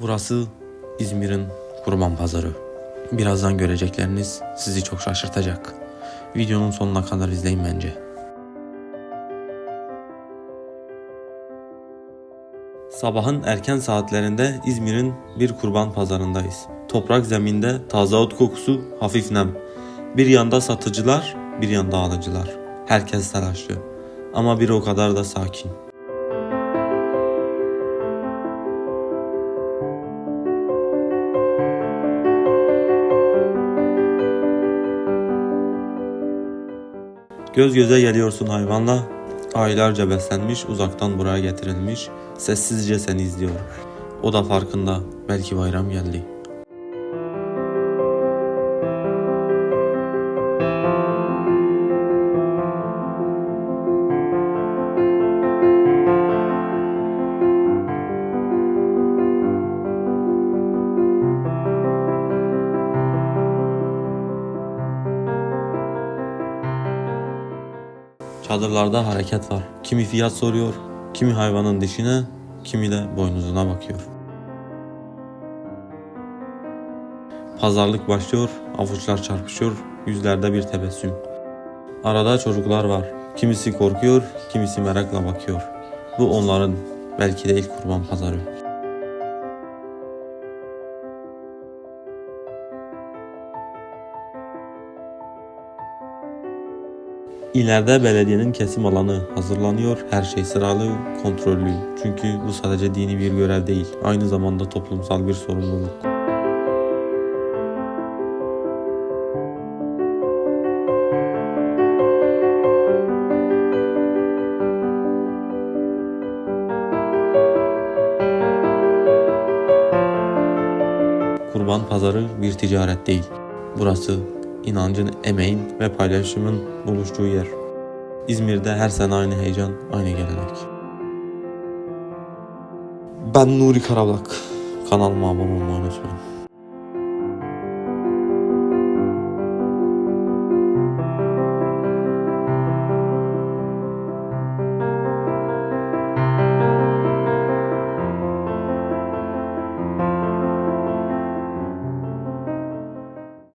Burası İzmir'in kurban pazarı. Birazdan görecekleriniz sizi çok şaşırtacak. Videonun sonuna kadar izleyin bence. Sabahın erken saatlerinde İzmir'in bir kurban pazarındayız. Toprak zeminde taze ot kokusu, hafif nem. Bir yanda satıcılar, bir yanda alıcılar. Herkes telaşlı. Ama bir o kadar da sakin. Göz göze geliyorsun hayvanla. Aylarca beslenmiş, uzaktan buraya getirilmiş. Sessizce seni izliyor. O da farkında. Belki bayram geldi. Çadırlarda hareket var. Kimi fiyat soruyor, kimi hayvanın dişine, kimi de boynuzuna bakıyor. Pazarlık başlıyor, avuçlar çarpışıyor, yüzlerde bir tebessüm. Arada çocuklar var. Kimisi korkuyor, kimisi merakla bakıyor. Bu onların belki de ilk kurban pazarı. İleride belediyenin kesim alanı hazırlanıyor. Her şey sıralı, kontrollü. Çünkü bu sadece dini bir görev değil. Aynı zamanda toplumsal bir sorumluluk. Kurban pazarı bir ticaret değil. Burası inancın, emeğin ve paylaşımın buluştuğu yer. İzmir'de her sene aynı heyecan, aynı gelenek. Ben Nuri Karablak. Kanalıma abone olmayı unutmayın.